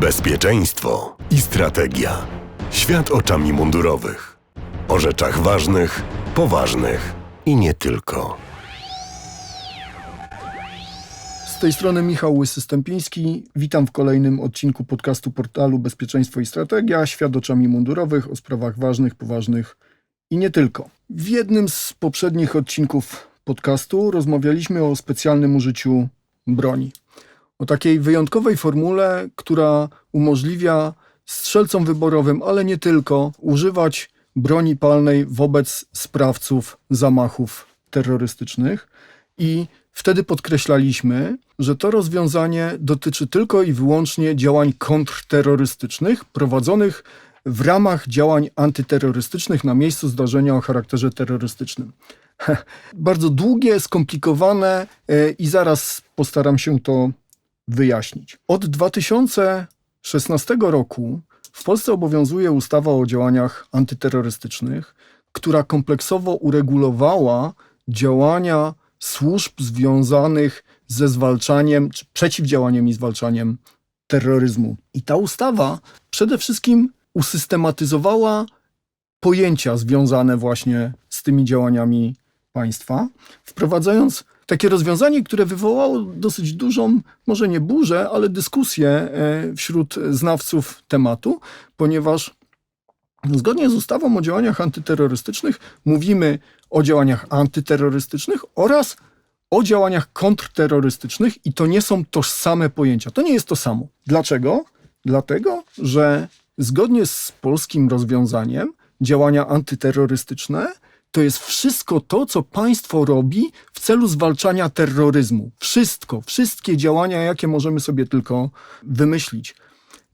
Bezpieczeństwo i strategia. Świat oczami mundurowych. O rzeczach ważnych, poważnych i nie tylko. Z tej strony Michał Łysy-Stępiński. Witam w kolejnym odcinku podcastu portalu Bezpieczeństwo i Strategia. Świat oczami mundurowych o sprawach ważnych, poważnych i nie tylko. W jednym z poprzednich odcinków podcastu rozmawialiśmy o specjalnym użyciu broni. O takiej wyjątkowej formule, która umożliwia strzelcom wyborowym, ale nie tylko, używać broni palnej wobec sprawców zamachów terrorystycznych. I wtedy podkreślaliśmy, że to rozwiązanie dotyczy tylko i wyłącznie działań kontrterrorystycznych prowadzonych w ramach działań antyterrorystycznych na miejscu zdarzenia o charakterze terrorystycznym. Bardzo długie, skomplikowane e, i zaraz postaram się to wyjaśnić. Od 2016 roku w Polsce obowiązuje ustawa o działaniach antyterrorystycznych, która kompleksowo uregulowała działania służb związanych ze zwalczaniem, czy przeciwdziałaniem i zwalczaniem terroryzmu. I ta ustawa przede wszystkim usystematyzowała pojęcia związane właśnie z tymi działaniami państwa, wprowadzając takie rozwiązanie, które wywołało dosyć dużą, może nie burzę, ale dyskusję e, wśród znawców tematu, ponieważ zgodnie z ustawą o działaniach antyterrorystycznych mówimy o działaniach antyterrorystycznych oraz o działaniach kontrterrorystycznych i to nie są tożsame pojęcia. To nie jest to samo. Dlaczego? Dlatego, że zgodnie z polskim rozwiązaniem działania antyterrorystyczne to jest wszystko to, co państwo robi w celu zwalczania terroryzmu. Wszystko, wszystkie działania, jakie możemy sobie tylko wymyślić.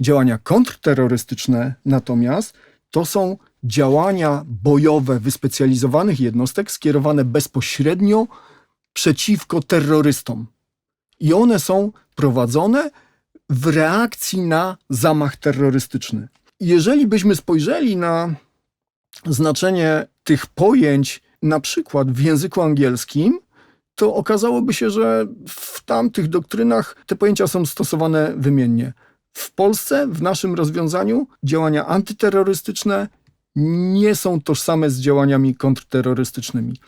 Działania kontrterrorystyczne natomiast to są działania bojowe wyspecjalizowanych jednostek skierowane bezpośrednio przeciwko terrorystom. I one są prowadzone w reakcji na zamach terrorystyczny. Jeżeli byśmy spojrzeli na znaczenie tych pojęć, na przykład w języku angielskim, to okazałoby się, że w tamtych doktrynach te pojęcia są stosowane wymiennie. W Polsce, w naszym rozwiązaniu, działania antyterrorystyczne nie są tożsame z działaniami kontrterrorystycznymi.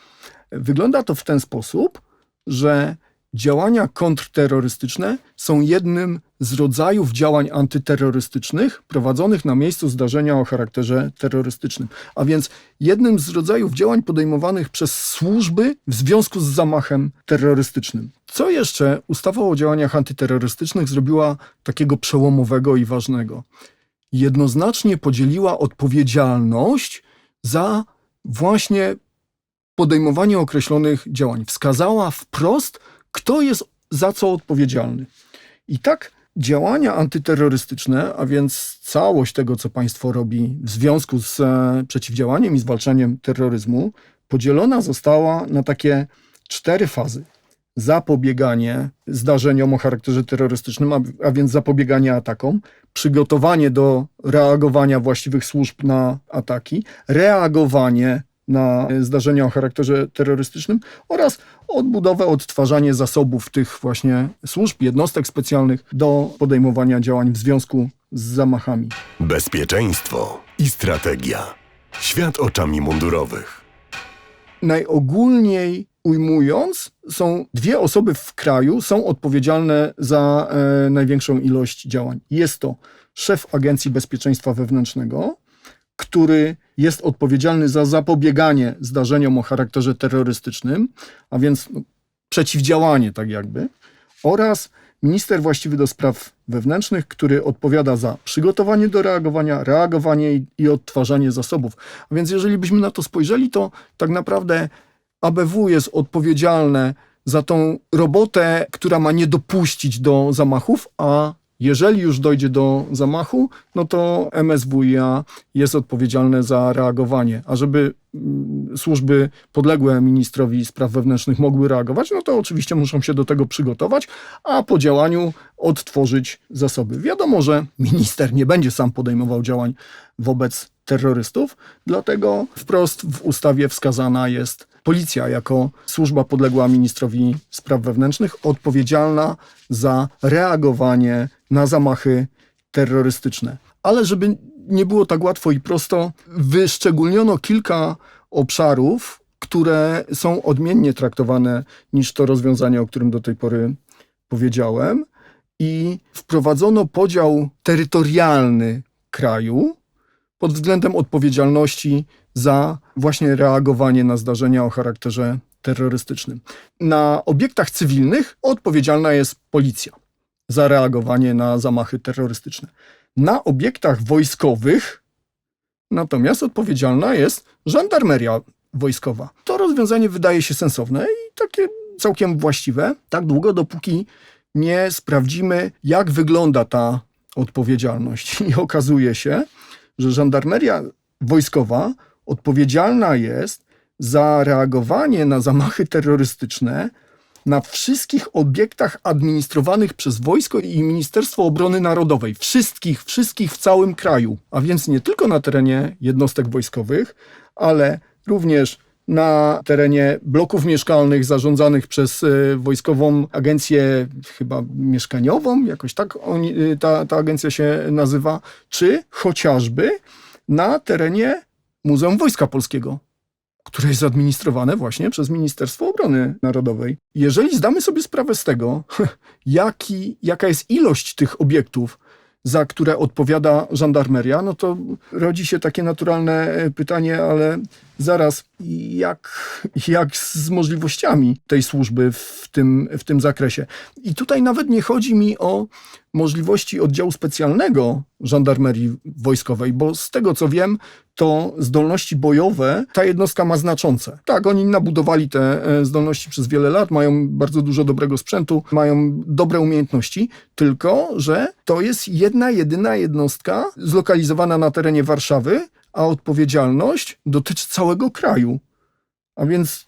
Wygląda to w ten sposób, że działania kontrterrorystyczne są jednym z rodzajów działań antyterrorystycznych prowadzonych na miejscu zdarzenia o charakterze terrorystycznym. A więc jednym z rodzajów działań podejmowanych przez służby w związku z zamachem terrorystycznym. Co jeszcze ustawa o działaniach antyterrorystycznych zrobiła takiego przełomowego i ważnego? Jednoznacznie podzieliła odpowiedzialność za właśnie podejmowanie określonych działań. Wskazała wprost, kto jest za co odpowiedzialny. I tak działania antyterrorystyczne, a więc całość tego, co państwo robi w związku z e, przeciwdziałaniem i zwalczaniem terroryzmu, podzielona została na takie cztery fazy. Zapobieganie zdarzeniom o charakterze terrorystycznym, a, a więc zapobieganie atakom, przygotowanie do reagowania właściwych służb na ataki, reagowanie na zdarzenia o charakterze terrorystycznym oraz odbudowę, odtwarzanie zasobów tych właśnie służb, jednostek specjalnych do podejmowania działań w związku z zamachami. Bezpieczeństwo i strategia. Świat oczami mundurowych. Najogólniej ujmując, są dwie osoby w kraju są odpowiedzialne za e, największą ilość działań. Jest to szef Agencji Bezpieczeństwa Wewnętrznego, który jest odpowiedzialny za zapobieganie zdarzeniom o charakterze terrorystycznym, a więc no, przeciwdziałanie, tak jakby, oraz minister właściwy do spraw wewnętrznych, który odpowiada za przygotowanie do reagowania, reagowanie i, i odtwarzanie zasobów. A więc jeżeli byśmy na to spojrzeli, to tak naprawdę ABW jest odpowiedzialne za tą robotę, która ma nie dopuścić do zamachów, a jeżeli już dojdzie do zamachu, no to MSWiA jest odpowiedzialne za reagowanie. A żeby mm, służby podległe ministrowi spraw wewnętrznych mogły reagować, no to oczywiście muszą się do tego przygotować, a po działaniu odtworzyć zasoby. Wiadomo, że minister nie będzie sam podejmował działań wobec terrorystów, dlatego wprost w ustawie wskazana jest policja jako służba podległa ministrowi spraw wewnętrznych, odpowiedzialna za reagowanie na zamachy terrorystyczne. Ale żeby nie było tak łatwo i prosto, wyszczególniono kilka obszarów, które są odmiennie traktowane niż to rozwiązanie, o którym do tej pory powiedziałem. I wprowadzono podział terytorialny kraju pod względem odpowiedzialności za właśnie reagowanie na zdarzenia o charakterze terrorystycznym. Na obiektach cywilnych odpowiedzialna jest policja za reagowanie na zamachy terrorystyczne. Na obiektach wojskowych natomiast odpowiedzialna jest żandarmeria wojskowa. To rozwiązanie wydaje się sensowne i takie całkiem właściwe, tak długo, dopóki nie sprawdzimy, jak wygląda ta odpowiedzialność. I okazuje się, że żandarmeria wojskowa odpowiedzialna jest za reagowanie na zamachy terrorystyczne na wszystkich obiektach administrowanych przez wojsko i Ministerstwo Obrony Narodowej. Wszystkich, wszystkich w całym kraju. A więc nie tylko na terenie jednostek wojskowych, ale również na terenie bloków mieszkalnych zarządzanych przez y, Wojskową Agencję chyba mieszkaniową, jakoś tak oni, y, ta, ta agencja się nazywa, czy chociażby na terenie Muzeum Wojska Polskiego, które jest administrowane właśnie przez Ministerstwo Obrony Narodowej. Jeżeli zdamy sobie sprawę z tego, jaki, jaka jest ilość tych obiektów, za które odpowiada żandarmeria, no to rodzi się takie naturalne e, pytanie, ale zaraz, jak, jak z możliwościami tej służby w tym, w tym zakresie? I tutaj nawet nie chodzi mi o możliwości oddziału specjalnego żandarmerii wojskowej, bo z tego co wiem, to zdolności bojowe ta jednostka ma znaczące. Tak, oni nabudowali te e, zdolności przez wiele lat, mają bardzo dużo dobrego sprzętu, mają dobre umiejętności, tylko że to jest jedna, jedyna jednostka zlokalizowana na terenie Warszawy, a odpowiedzialność dotyczy całego kraju. A więc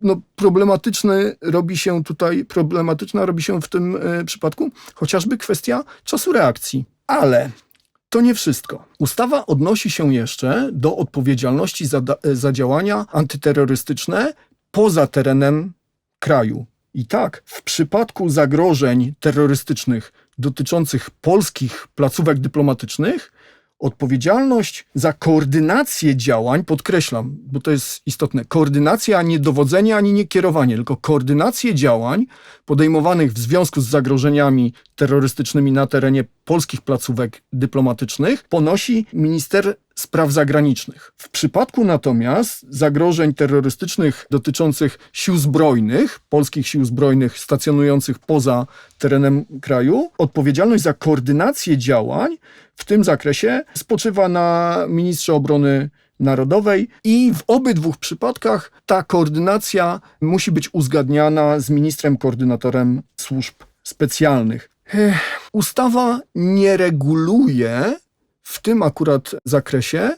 no, problematyczny robi się tutaj, problematyczna robi się w tym e, przypadku chociażby kwestia czasu reakcji. Ale to nie wszystko. Ustawa odnosi się jeszcze do odpowiedzialności za, da- za działania antyterrorystyczne poza terenem kraju. I tak, w przypadku zagrożeń terrorystycznych dotyczących polskich placówek dyplomatycznych, odpowiedzialność za koordynację działań, podkreślam, bo to jest istotne, koordynacja, a nie dowodzenie, ani nie kierowanie, tylko koordynację działań podejmowanych w związku z zagrożeniami terrorystycznymi na terenie polskich placówek dyplomatycznych ponosi minister spraw zagranicznych. W przypadku natomiast zagrożeń terrorystycznych dotyczących sił zbrojnych, polskich sił zbrojnych stacjonujących poza terenem kraju, odpowiedzialność za koordynację działań w tym zakresie spoczywa na ministrze obrony narodowej i w obydwu przypadkach ta koordynacja musi być uzgadniana z ministrem koordynatorem służb specjalnych. Ustawa nie reguluje w tym akurat zakresie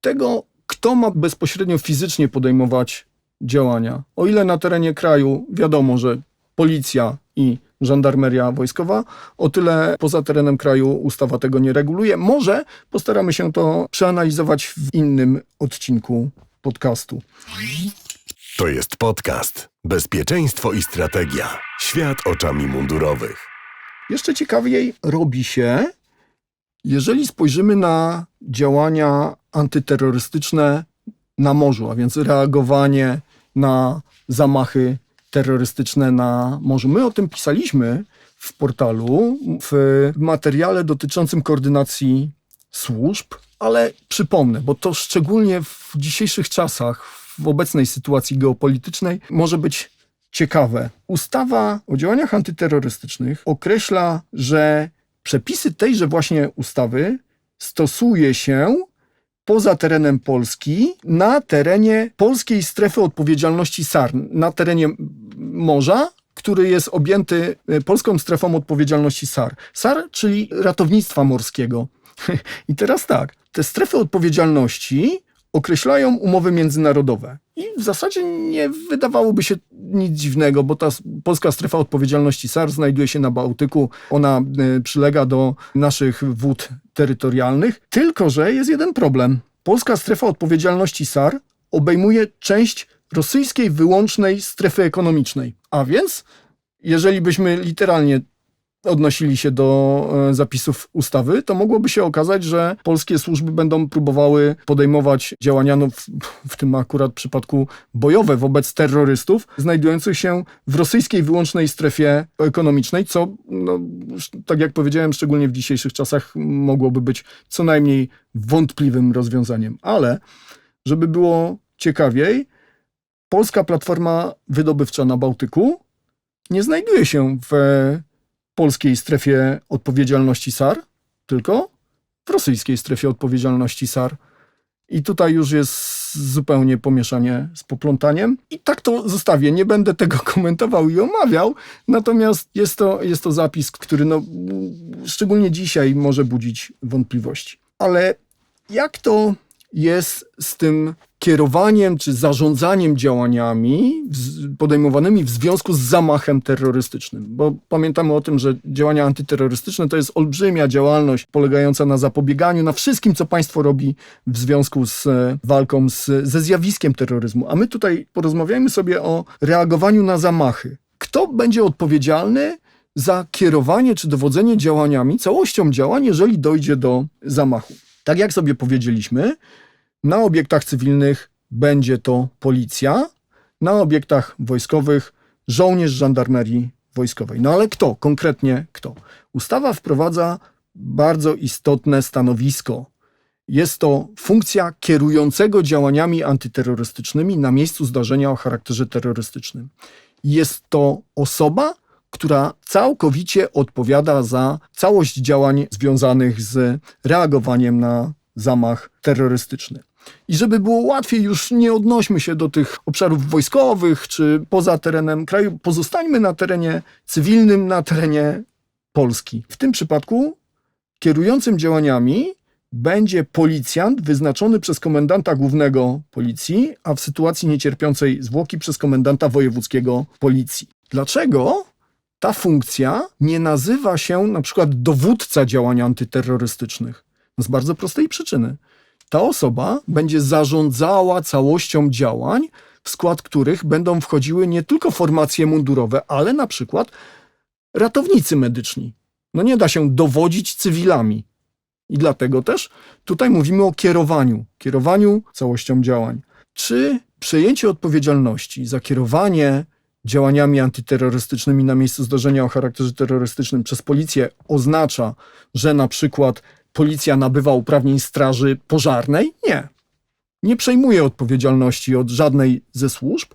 tego, kto ma bezpośrednio fizycznie podejmować działania. O ile na terenie kraju wiadomo, że policja i żandarmeria wojskowa, o tyle poza terenem kraju ustawa tego nie reguluje. Może postaramy się to przeanalizować w innym odcinku podcastu. To jest podcast Bezpieczeństwo i strategia. Świat oczami mundurowych. Jeszcze ciekawiej robi się, jeżeli spojrzymy na działania antyterrorystyczne na morzu, a więc reagowanie na zamachy terrorystyczne na morzu. My o tym pisaliśmy w portalu, w materiale dotyczącym koordynacji służb, ale przypomnę, bo to szczególnie w dzisiejszych czasach, w obecnej sytuacji geopolitycznej, może być ciekawe. Ustawa o działaniach antyterrorystycznych określa, że przepisy tejże właśnie ustawy stosuje się poza terenem Polski, na terenie polskiej strefy odpowiedzialności SAR, na terenie morza, który jest objęty e, polską strefą odpowiedzialności SAR. SAR, czyli ratownictwa morskiego. I teraz tak, te strefy odpowiedzialności określają umowy międzynarodowe. I w zasadzie nie wydawałoby się nic dziwnego, bo ta polska strefa odpowiedzialności SAR znajduje się na Bałtyku. Ona y, przylega do naszych wód terytorialnych. Tylko, że jest jeden problem. Polska strefa odpowiedzialności SAR obejmuje część rosyjskiej wyłącznej strefy ekonomicznej. A więc, jeżeli byśmy literalnie odnosili się do e, zapisów ustawy, to mogłoby się okazać, że polskie służby będą próbowały podejmować działania, no w, w tym akurat przypadku bojowe wobec terrorystów, znajdujących się w rosyjskiej wyłącznej strefie ekonomicznej, co, no, tak jak powiedziałem, szczególnie w dzisiejszych czasach mogłoby być co najmniej wątpliwym rozwiązaniem. Ale, żeby było ciekawiej, polska platforma wydobywcza na Bałtyku nie znajduje się w polskiej strefie odpowiedzialności SAR, tylko w rosyjskiej strefie odpowiedzialności SAR. I tutaj już jest zupełnie pomieszanie z poplątaniem. I tak to zostawię. Nie będę tego komentował i omawiał. Natomiast jest to, jest to zapis, który no, szczególnie dzisiaj może budzić wątpliwości. Ale jak to jest z tym kierowaniem czy zarządzaniem działaniami podejmowanymi w związku z zamachem terrorystycznym. Bo pamiętamy o tym, że działania antyterrorystyczne to jest olbrzymia działalność polegająca na zapobieganiu, na wszystkim, co państwo robi w związku z e, walką z, ze zjawiskiem terroryzmu. A my tutaj porozmawiajmy sobie o reagowaniu na zamachy. Kto będzie odpowiedzialny za kierowanie czy dowodzenie działaniami, całością działań, jeżeli dojdzie do zamachu? Tak jak sobie powiedzieliśmy, na obiektach cywilnych będzie to policja, na obiektach wojskowych żołnierz żandarmerii wojskowej. No ale kto? Konkretnie kto? Ustawa wprowadza bardzo istotne stanowisko. Jest to funkcja kierującego działaniami antyterrorystycznymi na miejscu zdarzenia o charakterze terrorystycznym. Jest to osoba, która całkowicie odpowiada za całość działań związanych z reagowaniem na zamach terrorystyczny. I żeby było łatwiej, już nie odnośmy się do tych obszarów wojskowych czy poza terenem kraju, pozostańmy na terenie cywilnym, na terenie Polski. W tym przypadku kierującym działaniami będzie policjant wyznaczony przez komendanta głównego policji, a w sytuacji niecierpiącej zwłoki przez komendanta wojewódzkiego policji. Dlaczego ta funkcja nie nazywa się na przykład dowódca działań antyterrorystycznych? Z bardzo prostej przyczyny. Ta osoba będzie zarządzała całością działań, w skład których będą wchodziły nie tylko formacje mundurowe, ale na przykład ratownicy medyczni. No nie da się dowodzić cywilami. I dlatego też tutaj mówimy o kierowaniu, kierowaniu całością działań. Czy przejęcie odpowiedzialności za kierowanie działaniami antyterrorystycznymi na miejscu zdarzenia o charakterze terrorystycznym przez policję oznacza, że na przykład policja nabywa uprawnień straży pożarnej? Nie. Nie przejmuje odpowiedzialności od żadnej ze służb.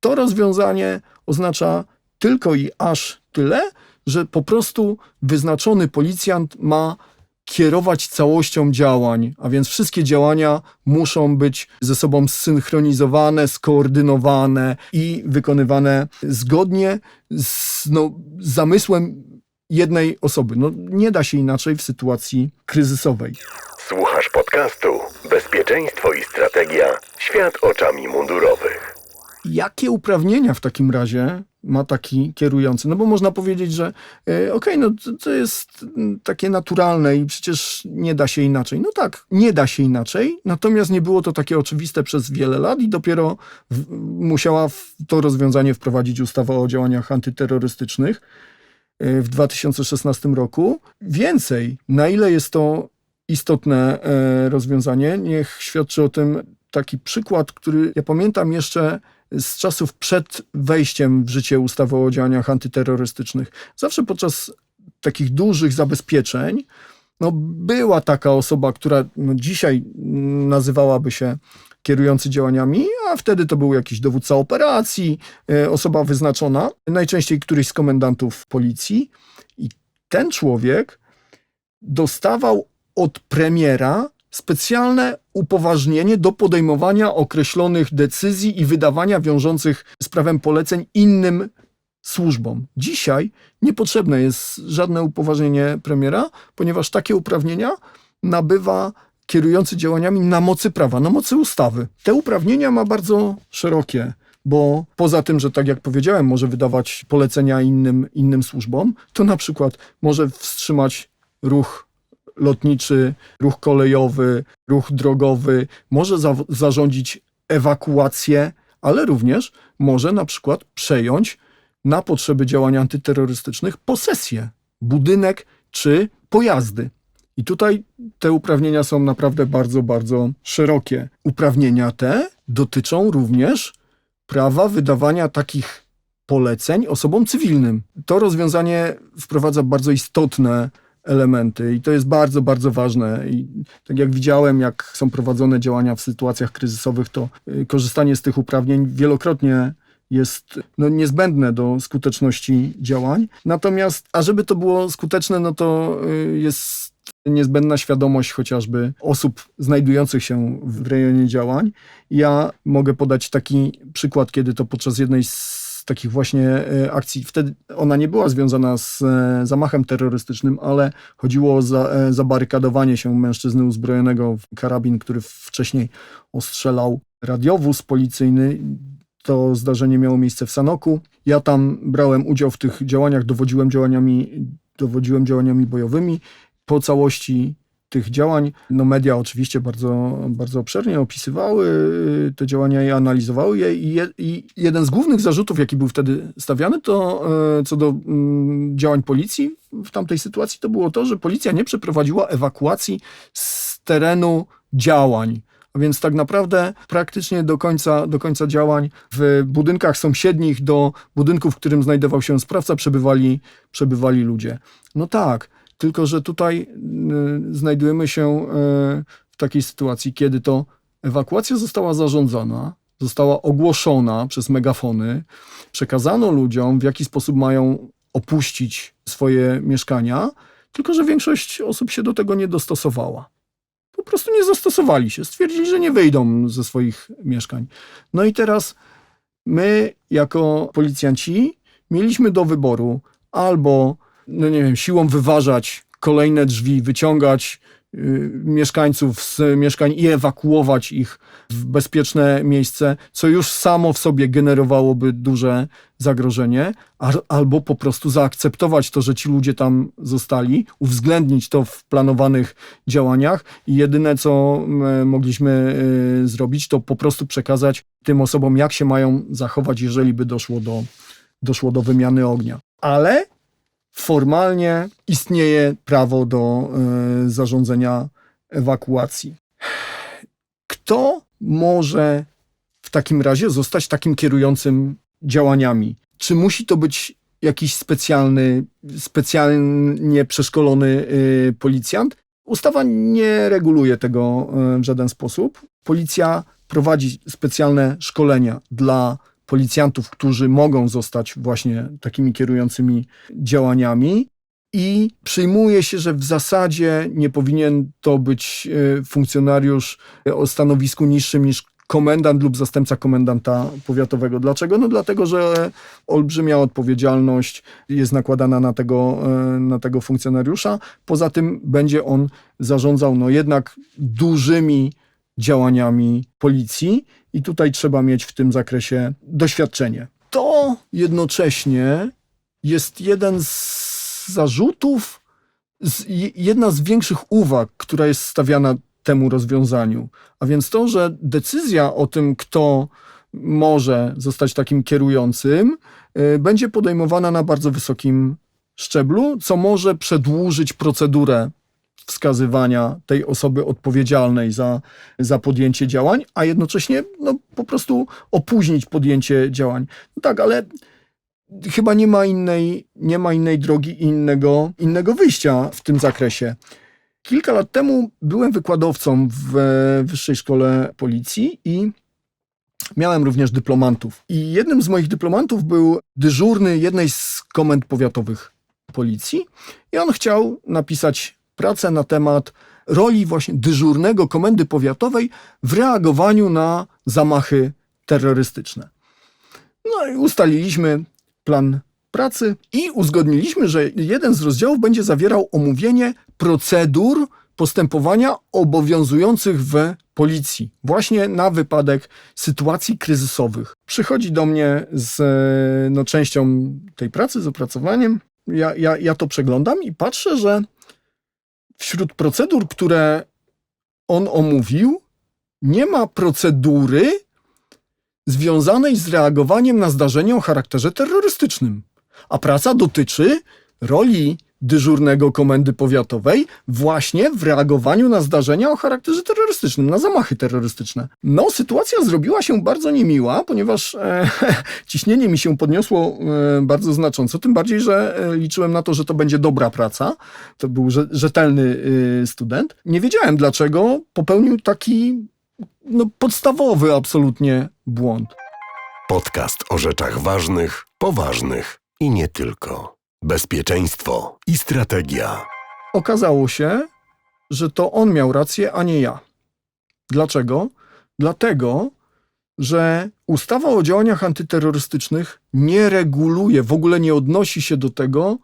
To rozwiązanie oznacza tylko i aż tyle, że po prostu wyznaczony policjant ma kierować całością działań, a więc wszystkie działania muszą być ze sobą zsynchronizowane, skoordynowane i wykonywane zgodnie z no, zamysłem jednej osoby. No, nie da się inaczej w sytuacji kryzysowej. Słuchasz podcastu Bezpieczeństwo i strategia. Świat oczami mundurowych. Jakie uprawnienia w takim razie ma taki kierujący? No bo można powiedzieć, że e, okej, no to, to jest takie naturalne i przecież nie da się inaczej. No tak, nie da się inaczej, natomiast nie było to takie oczywiste przez wiele lat i dopiero w, musiała w to rozwiązanie wprowadzić ustawa o działaniach antyterrorystycznych w 2016 roku. Więcej, na ile jest to istotne e, rozwiązanie, niech świadczy o tym taki przykład, który ja pamiętam jeszcze z czasów przed wejściem w życie ustawy o działaniach antyterrorystycznych. Zawsze podczas takich dużych zabezpieczeń no, była taka osoba, która no, dzisiaj nazywałaby się kierujący działaniami, a wtedy to był jakiś dowódca operacji, e, osoba wyznaczona, najczęściej któryś z komendantów policji. I ten człowiek dostawał od premiera specjalne upoważnienie do podejmowania określonych decyzji i wydawania wiążących z prawem poleceń innym służbom. Dzisiaj niepotrzebne jest żadne upoważnienie premiera, ponieważ takie uprawnienia nabywa kierujący działaniami na mocy prawa, na mocy ustawy. Te uprawnienia ma bardzo szerokie, bo poza tym, że tak jak powiedziałem, może wydawać polecenia innym, innym służbom, to na przykład może wstrzymać ruch lotniczy, ruch kolejowy, ruch drogowy, może za zarządzić ewakuację, ale również może na przykład przejąć na potrzeby działań antyterrorystycznych posesję budynek czy pojazdy. I tutaj te uprawnienia są naprawdę bardzo, bardzo szerokie. Uprawnienia te dotyczą również prawa wydawania takich poleceń osobom cywilnym. To rozwiązanie wprowadza bardzo istotne elementy i to jest bardzo, bardzo ważne. I tak jak widziałem, jak są prowadzone działania w sytuacjach kryzysowych, to y, korzystanie z tych uprawnień wielokrotnie jest no, niezbędne do skuteczności działań. Natomiast, a żeby to było skuteczne, no to y, jest niezbędna świadomość chociażby osób znajdujących się w rejonie działań. Ja mogę podać taki przykład, kiedy to podczas jednej z takich właśnie e, akcji, wtedy ona nie była związana z e, zamachem terrorystycznym, ale chodziło o za, e, zabarykadowanie się mężczyzny uzbrojonego w karabin, który wcześniej ostrzelał radiowóz policyjny. To zdarzenie miało miejsce w Sanoku. Ja tam brałem udział w tych działaniach, dowodziłem działaniami, dowodziłem działaniami bojowymi. Po całości tych działań, no media oczywiście bardzo, bardzo obszernie opisywały y, te działania i analizowały je i, je i jeden z głównych zarzutów, jaki był wtedy stawiany, to y, co do mm, działań policji w tamtej sytuacji, to było to, że policja nie przeprowadziła ewakuacji z terenu działań. A więc tak naprawdę praktycznie do końca, do końca działań w budynkach sąsiednich do budynku, w którym znajdował się sprawca, przebywali, przebywali ludzie. No tak, tylko że tutaj y, znajdujemy się y, w takiej sytuacji, kiedy to ewakuacja została zarządzona, została ogłoszona przez megafony, przekazano ludziom, w jaki sposób mają opuścić swoje mieszkania, tylko że większość osób się do tego nie dostosowała po prostu nie zastosowali się. Stwierdzili, że nie wyjdą ze swoich mieszkań. No i teraz my, jako policjanci, mieliśmy do wyboru albo, no nie wiem, siłą wyważać kolejne drzwi, wyciągać y, mieszkańców z mieszkań i ewakuować ich w bezpieczne miejsce, co już samo w sobie generowałoby duże zagrożenie, albo po prostu zaakceptować to, że ci ludzie tam zostali, uwzględnić to w planowanych działaniach i jedyne, co mogliśmy y, zrobić, to po prostu przekazać tym osobom, jak się mają zachować, jeżeli by doszło do, doszło do wymiany ognia. Ale formalnie istnieje prawo do y, zarządzenia ewakuacji. Kto może w takim razie zostać takim kierującym działaniami? Czy musi to być jakiś specjalny, specjalnie przeszkolony y, policjant? Ustawa nie reguluje tego y, w żaden sposób. Policja prowadzi specjalne szkolenia dla policjantów, którzy mogą zostać właśnie takimi kierującymi działaniami. I przyjmuje się, że w zasadzie nie powinien to być e, funkcjonariusz o stanowisku niższym niż komendant lub zastępca komendanta powiatowego. Dlaczego? No dlatego, że olbrzymia odpowiedzialność jest nakładana na tego, e, na tego funkcjonariusza. Poza tym będzie on zarządzał no jednak dużymi działaniami policji i tutaj trzeba mieć w tym zakresie doświadczenie. To jednocześnie jest jeden z zarzutów, z, jedna z większych uwag, która jest stawiana temu rozwiązaniu. A więc to, że decyzja o tym, kto może zostać takim kierującym, y, będzie podejmowana na bardzo wysokim szczeblu, co może przedłużyć procedurę wskazywania tej osoby odpowiedzialnej za, za podjęcie działań, a jednocześnie no, po prostu opóźnić podjęcie działań. No tak, ale chyba nie ma innej, nie ma innej drogi innego, innego wyjścia w tym zakresie. Kilka lat temu byłem wykładowcą w Wyższej Szkole Policji i miałem również dyplomantów. I jednym z moich dyplomantów był dyżurny jednej z komend powiatowych policji i on chciał napisać pracę na temat roli właśnie dyżurnego komendy powiatowej w reagowaniu na zamachy terrorystyczne. No i ustaliliśmy plan pracy i uzgodniliśmy, że jeden z rozdziałów będzie zawierał omówienie procedur postępowania obowiązujących w policji, właśnie na wypadek sytuacji kryzysowych. Przychodzi do mnie z no, częścią tej pracy, z opracowaniem. Ja, ja, ja to przeglądam i patrzę, że wśród procedur, które on omówił, nie ma procedury związanej z reagowaniem na zdarzenie o charakterze terrorystycznym. A praca dotyczy roli dyżurnego komendy powiatowej właśnie w reagowaniu na zdarzenia o charakterze terrorystycznym, na zamachy terrorystyczne. No, sytuacja zrobiła się bardzo niemiła, ponieważ e, ciśnienie mi się podniosło e, bardzo znacząco, tym bardziej, że e, liczyłem na to, że to będzie dobra praca. To był rze- rzetelny e, student. Nie wiedziałem, dlaczego popełnił taki no, podstawowy absolutnie błąd. Podcast o rzeczach ważnych, poważnych i nie tylko. Bezpieczeństwo i strategia. Okazało się, że to on miał rację, a nie ja. Dlaczego? Dlatego, że ustawa o działaniach antyterrorystycznych nie reguluje, w ogóle nie odnosi się do tego,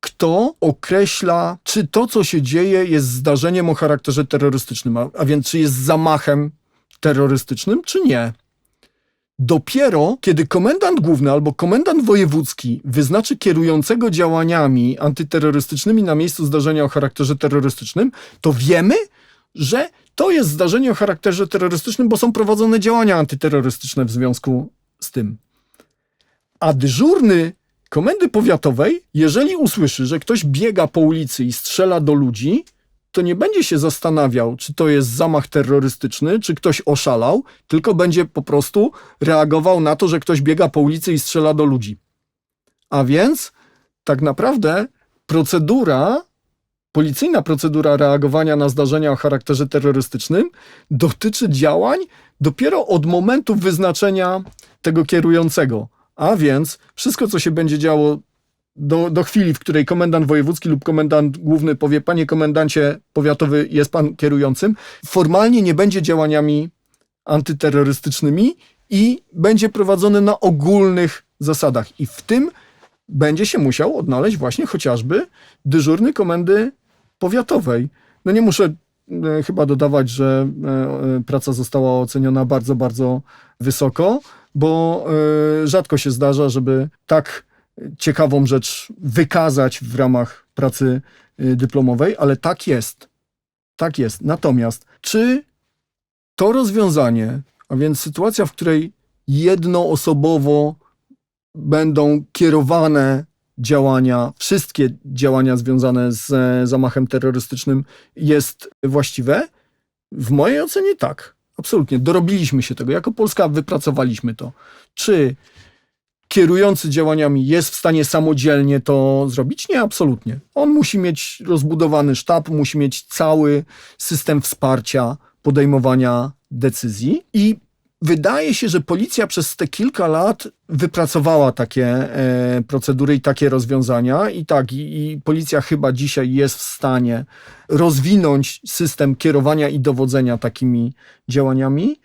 kto określa, czy to, co się dzieje, jest zdarzeniem o charakterze terrorystycznym, a, a więc czy jest zamachem terrorystycznym, czy nie. Dopiero kiedy komendant główny albo komendant wojewódzki wyznaczy kierującego działaniami antyterrorystycznymi na miejscu zdarzenia o charakterze terrorystycznym, to wiemy, że to jest zdarzenie o charakterze terrorystycznym, bo są prowadzone działania antyterrorystyczne w związku z tym. A dyżurny komendy powiatowej, jeżeli usłyszy, że ktoś biega po ulicy i strzela do ludzi, to nie będzie się zastanawiał, czy to jest zamach terrorystyczny, czy ktoś oszalał, tylko będzie po prostu reagował na to, że ktoś biega po ulicy i strzela do ludzi. A więc tak naprawdę procedura, policyjna procedura reagowania na zdarzenia o charakterze terrorystycznym dotyczy działań dopiero od momentu wyznaczenia tego kierującego. A więc wszystko, co się będzie działo do, do chwili, w której komendant wojewódzki lub komendant główny powie, panie komendancie powiatowy, jest pan kierującym, formalnie nie będzie działaniami antyterrorystycznymi i będzie prowadzony na ogólnych zasadach. I w tym będzie się musiał odnaleźć właśnie chociażby dyżurny komendy powiatowej. No nie muszę e, chyba dodawać, że e, e, praca została oceniona bardzo, bardzo wysoko, bo rzadko się zdarza, żeby tak ciekawą rzecz wykazać w ramach pracy y, dyplomowej, ale tak jest. Tak jest. Natomiast czy to rozwiązanie, a więc sytuacja, w której jednoosobowo będą kierowane działania, wszystkie działania związane z zamachem terrorystycznym jest właściwe? W mojej ocenie tak. Absolutnie. Dorobiliśmy się tego. Jako Polska wypracowaliśmy to. Czy kierujący działaniami jest w stanie samodzielnie to zrobić? Nie, absolutnie. On musi mieć rozbudowany sztab, musi mieć cały system wsparcia podejmowania decyzji i wydaje się, że policja przez te kilka lat wypracowała takie e, procedury i takie rozwiązania i tak, i, i policja chyba dzisiaj jest w stanie rozwinąć system kierowania i dowodzenia takimi działaniami.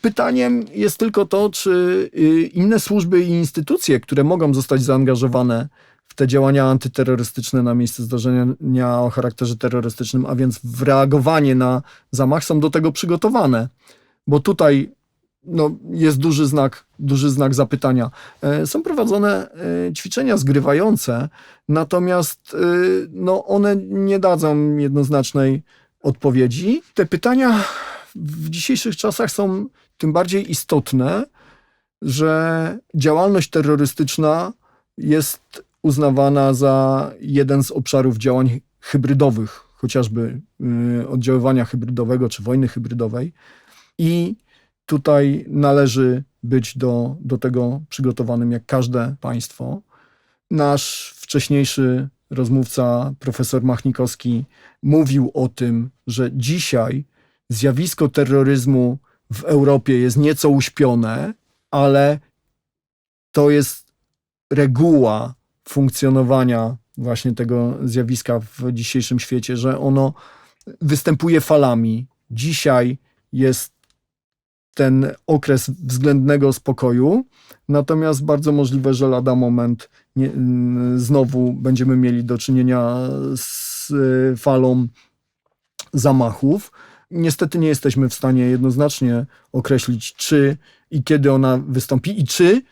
Pytaniem jest tylko to, czy y, inne służby i instytucje, które mogą zostać zaangażowane w te działania antyterrorystyczne na miejsce zdarzenia o charakterze terrorystycznym, a więc w reagowanie na zamach, są do tego przygotowane. Bo tutaj no, jest duży znak, duży znak zapytania. E, Są prowadzone e, ćwiczenia zgrywające, natomiast e, no, one nie dadzą jednoznacznej odpowiedzi. Te pytania w dzisiejszych czasach są tym bardziej istotne, że działalność terrorystyczna jest uznawana za jeden z obszarów działań hybrydowych, chociażby y, oddziaływania hybrydowego czy wojny hybrydowej. I tutaj należy być do, do tego przygotowanym jak każde państwo. Nasz wcześniejszy rozmówca, profesor Machnikowski, mówił o tym, że dzisiaj zjawisko terroryzmu w Europie jest nieco uśpione, ale to jest reguła funkcjonowania właśnie tego zjawiska w dzisiejszym świecie, że ono występuje falami. Dzisiaj jest ten okres względnego spokoju, natomiast bardzo możliwe, że lada moment nie, mm, znowu będziemy mieli do czynienia z y, falą zamachów. Niestety nie jesteśmy w stanie jednoznacznie określić, czy i kiedy ona wystąpi i czy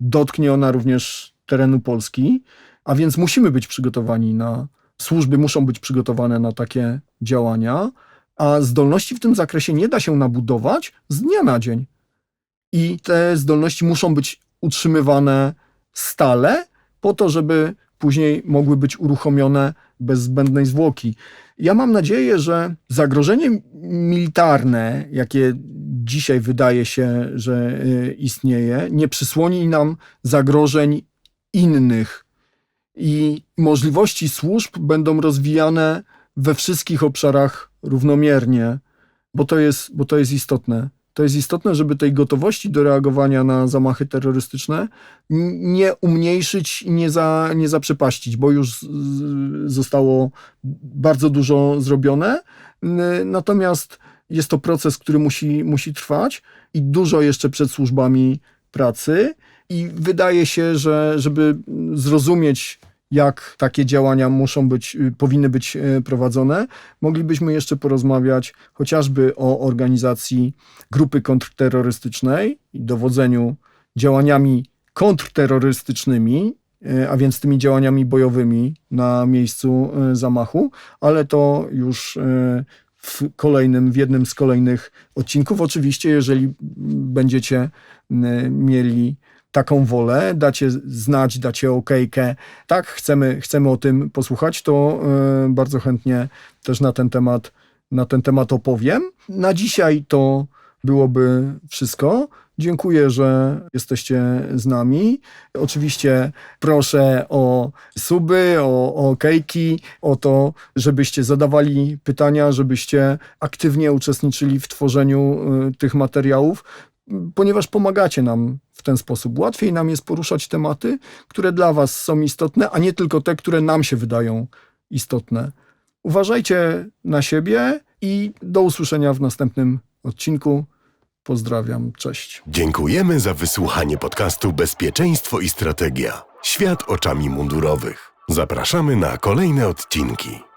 dotknie ona również terenu Polski, a więc musimy być przygotowani na, służby muszą być przygotowane na takie działania, a zdolności w tym zakresie nie da się nabudować z dnia na dzień. I te zdolności muszą być utrzymywane stale, po to, żeby później mogły być uruchomione bez zbędnej zwłoki. Ja mam nadzieję, że zagrożenie militarne, jakie dzisiaj wydaje się, że y, istnieje, nie przysłoni nam zagrożeń innych i możliwości służb będą rozwijane we wszystkich obszarach równomiernie, bo to jest, bo to jest istotne. To jest istotne, żeby tej gotowości do reagowania na zamachy terrorystyczne nie umniejszyć nie, za, nie zaprzepaścić, bo już zostało bardzo dużo zrobione. Natomiast jest to proces, który musi, musi trwać i dużo jeszcze przed służbami pracy. I wydaje się, że żeby zrozumieć, jak takie działania muszą być, y, powinny być y, prowadzone, moglibyśmy jeszcze porozmawiać chociażby o organizacji grupy kontrterrorystycznej i dowodzeniu działaniami kontrterrorystycznymi, y, a więc tymi działaniami bojowymi na miejscu zamachu, ale to już w kolejnym, w jednym z kolejnych odcinków. Oczywiście, jeżeli będziecie mieli taką wolę, dacie znać, dacie okejkę, tak, chcemy, chcemy o tym posłuchać, to y, bardzo chętnie też na ten temat, na ten temat opowiem. Na dzisiaj to byłoby wszystko. Dziękuję, że jesteście z nami. Oczywiście proszę o suby, o, o okejki, o to, żebyście zadawali pytania, żebyście aktywnie uczestniczyli w tworzeniu y, tych materiałów, ponieważ pomagacie nam w ten sposób. Łatwiej nam jest poruszać tematy, które dla Was są istotne, a nie tylko te, które nam się wydają istotne. Uważajcie na siebie i do usłyszenia w następnym odcinku. Pozdrawiam, cześć. Dziękujemy za wysłuchanie podcastu Bezpieczeństwo i Strategia. Świat oczami mundurowych. Zapraszamy na kolejne odcinki.